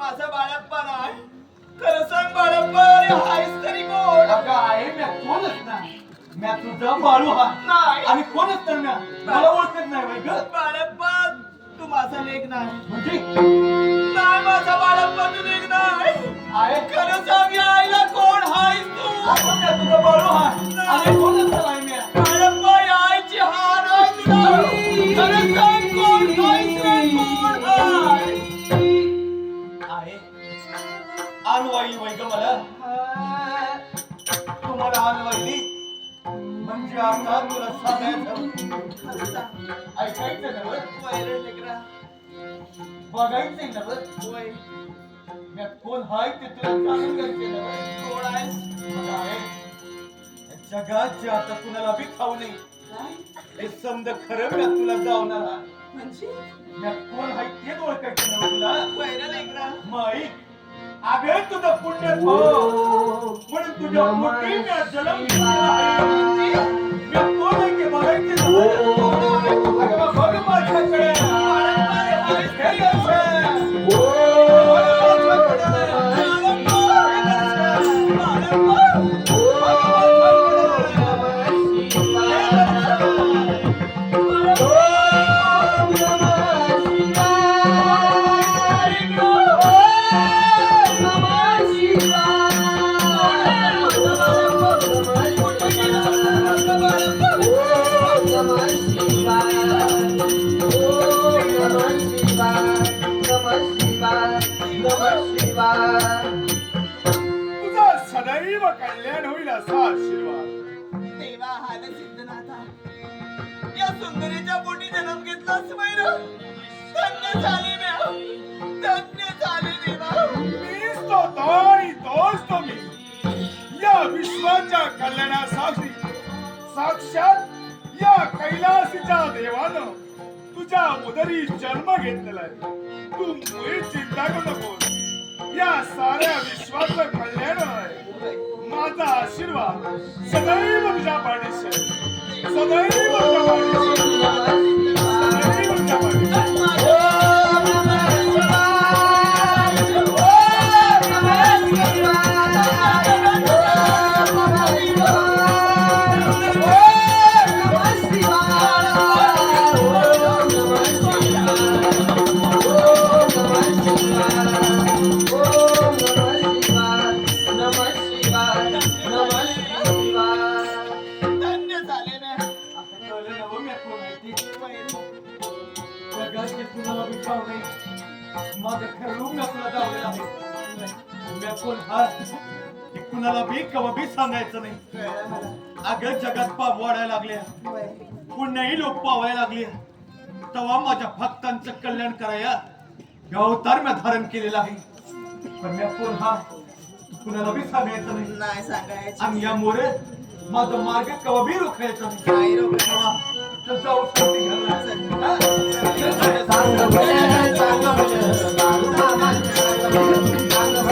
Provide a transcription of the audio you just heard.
माझा बाळप्पा नाही. खरं सांग बाळप्पा अरे हायस तरी कोण? अगं आहे म्या कोणच ना म्या तुझा बाळू हा. नाही. आणि कोणच तर म्या? मला ओळखत नाही बाई ग. बाळप्पा तू माझा लेख नाही. म्हणजे? नाही माझा बाळप्पा तू लेख नाही. आहे. खरं सांग या आईला कोण हायस तू? म्या तुझा बाळू हा. आणि कोणच तर आहे म्या? बाळप्पा या आईची हार आहे तुला खरं सांग. आणवाई वै ग मला. तुम्हाला आणवाईली म्हणजे आता तुला सांगायचं. ऐकायचं लेकरा बघायचं वय म्या कोण हाय ते तुला जाणून घ्यायचं नव्ह कोण आहे? जगात जे आता कुणाला बी खाऊ नये. नाही हे समज खरं म्या तुला जावणार? हा. म्हणजे कोण हाय ते ओळखायचं नव्ह तुला? माई अगं तुझं पुण्य हो म्हणून तुझ्या पोटी म्या जन्म घेतलेला आहे. म्या कोण आहे ते बघायचं नव्ह. अगं बा, बघ माझ्याकडे. तुझा सदैव कल्याण होईल असा आशीर्वाद. देवा हाल सिद्धनाथा. या सुंदरीच्या पोटी जन्म घेतलास मैर धन्य झाले धन्य झाले देवा. मीच तो आणि तोच तो मी. या विश्वाच्या कल्याणासाठी साक्षात या कैलासीच्या देवानं तुझ्या उदरी जन्म घेतलेला आहे. तू मुळीच चिंता करू नकोस. या साऱ्या विश्वाचं कल्याण आहे. माझा आशीर्वाद सदैव तुझ्या पाठीशी सदैव तुझ्या पाठीशी माझं तुला दावलेलं आहे. म्या कोण हा हे कुणाला बी कवा बी सांगायचं नाही. अगं जगात पाप वाढायला लागल्या पुण्याही लोक पावायला लागले. तेव्हा माझ्या भक्तांचं कल्याण कराया हे अवतार मी धारण केलेला आहे. पण मी कोण हा? कुणाला बी सांगायचं नाही. नाही सांगायचं. आणि या मोरे माझा मार्ग कवा बी रोखायचा नाही. जाऊ